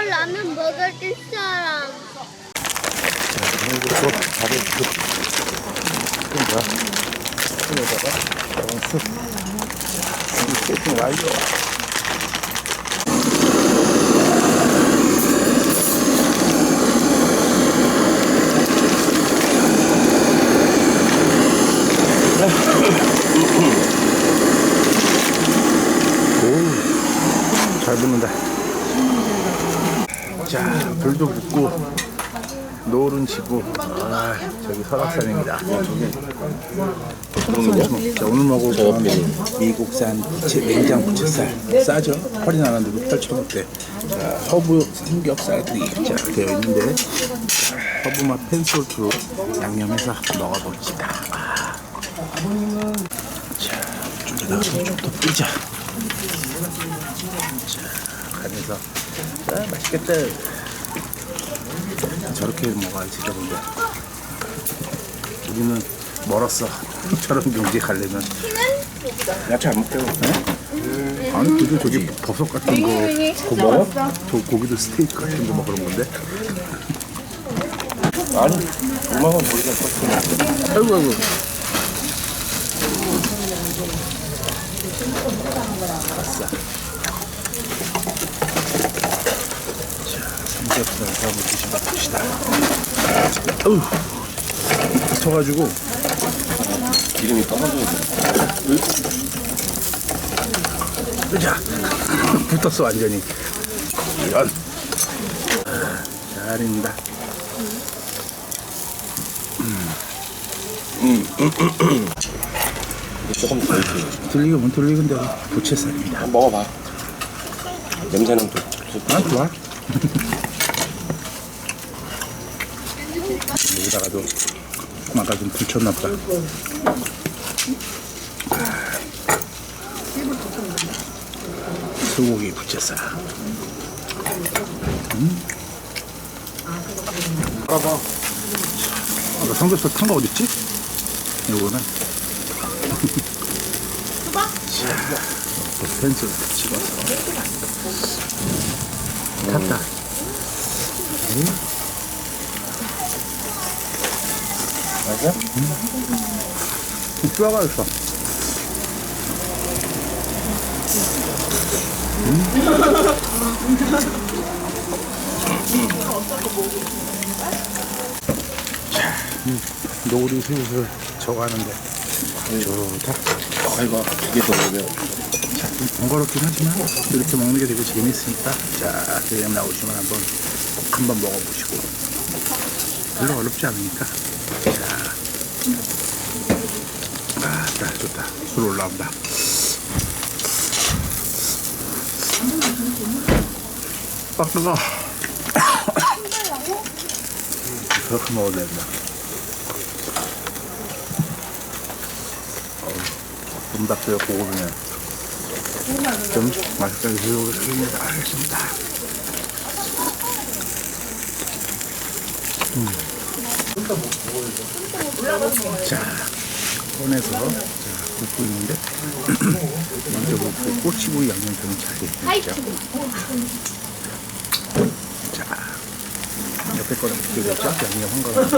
이거 라면 먹을 사람. 이거 이건 뭐야? 술에다가 술. 이 세팅 완료. 오, 잘 붙는다. 자, 불도 붙고 노을은 지고 아 저기 설악산입니다. 자, 오늘 먹을 건 미국산 부채, 냉장 부채살 싸죠? 안 하는데도 8,000원대. 자 허브 삼겹살들이 자 되어 있는데 자, 허브 맛 펜솔트로 양념해서 먹어봅시다. 아. 자 이쪽에다가 좀더 뿌리자. 자 간에서 아, 맛있겠다. 저렇게 먹어야지 저런데 우리는 멀었어 저런 경지에 가려면 야채 안 먹죠? 네? 아니 그래도 저기 버섯 같은 거 그거 먹어? 저 고기도 스테이크 같은 거 먹으러 건데 아니, 엄마가 모르겠어. 아이고 아이고 아싸 자 삼겹살 한번 드셔봅시다 어우 붙어가지고 기름이 떨어져야 돼. 자 붙었어 완전히 이런 아, 잘입니다 조금 더 이렇게. 들리고 못 들리건데 부채살입니다 먹어봐. 냄새는 또. 또- 아 좋아 여기다가도 아까 좀 붙였나 보다. 소고기 부채살. 알아봐. 아, 나 삼겹살 탄 거 어딨지? 이거는. 자, 펜슬 집어서. 탔다 맞아? 뼈가 있어. 자, 음, 노을이 슬슬 져가는데. 좋다. 아이고, 두개더 먹으면. 좀 번거롭긴 하지만 이렇게 먹는 게 되게 재밌으니까 자 대형 나오시면 한번 꼭 한번 먹어보시고. 별로 어렵지 않으니까. 자 아따 좋다 술 올라온다 딱 뜨거 그렇게 먹어야 된다 좀 닭도요 고구면 좀 맛있게 드셔보겠습니다. 알겠습니다. 음. 자, 꺼내서 자, 굽고 있는데 먼저 굽고 꼬치구이 양념장은 잘 되죠. 자, 옆에 거는 어떻게 됐죠? 양념 한 거는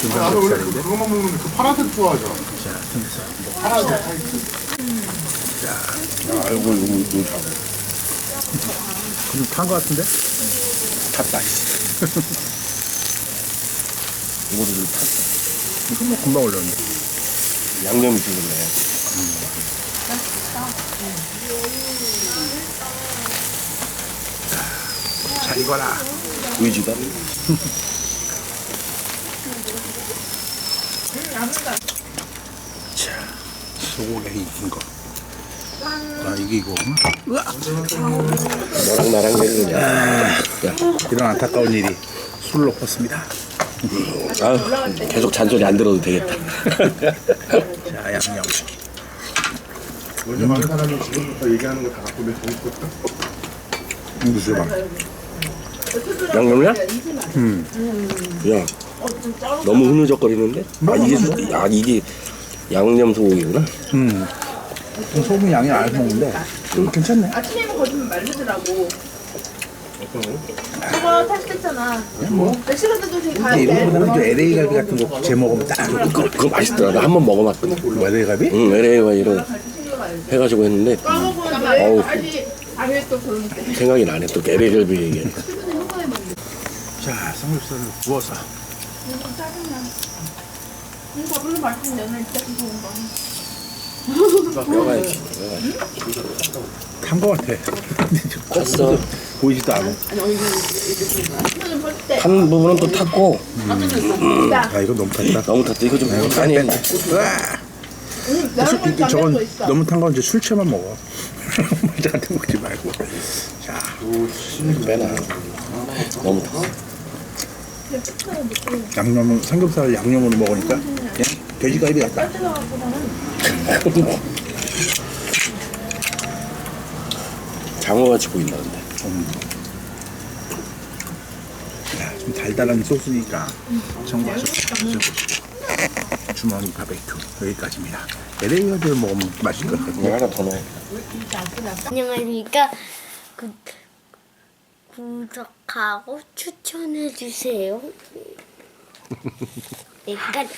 중간 아, 원래 겹살인데 그거만 먹는데 그 파란색 좋아하죠? 자, 한번 파란색 타이트. 아이고, 이거, 이거, 그럼 탄거 같은데? 탔다, 씨. 이거를 좀 탔다. 이거 뭐 금방 올렸는데. 양념이 죽었네. 자, 이거라. 의지가. 자, 소고기 익힌 거. 아, 이게 이거구나. 으아! 너랑 나랑 내리 그냥. 야, 이런 안타까운 일이 술로 컸습니다. 아 계속 잔소리 안 들어도 되겠다. 자, 양념. 먼저 많은 사람이 지금부터 얘기하는 거 다 갖고 내 재밌고. 이거 줘봐. 양념이야? 야, 너무 흐느적거리는데? 아 이게 수- 아 이게 양념 소고기구나. 음. 소금 양이 안 먹는데, 좀 괜찮네. 아침에 거짓말 말르더라고. 저거 탈수했잖아. 멕시코도 되게 근데 가야 이거보다는 좀 LA 갈비 같은 거 제 먹으면 딱 그거, 그거 맛있더라. 나 한 번 먹어봤거든. LA 갈비? 응, LA가 이런 해가지고 했는데 어우 또 그런. 생각이 나네. 또 LA 갈비 얘기. 자 삼겹살을 구워서 이거 별로 맛있는데 오늘 진짜 좋은 거. 뼈가 있지. 탄거 같아. 탔어. 보이지도 않아. 탄 부분은 또 탔고. 아 이거 너무 탔다. 너무 탔다. 이거 좀살 아니! 술, 이- 저건 너무 탄 건 이제 술채만 먹어. 먼저 같은 거 먹지 말고. 자. 빼놔. 너무 탔어. 양념은 삼겹살 양념으로 먹으니까. 그냥 돼지갈비 같다 장어같이 보인다 근데. 야, 좀 달달한 소스니까 참고하셔서 드셔보시고 주머니 바베큐 여기까지입니다 LA 갈비를 먹으면 맛있을 것 같아요 내가 하나 더 넣어. 안녕하십니까. 구, 구독하고 추천해주세요. 여기까지.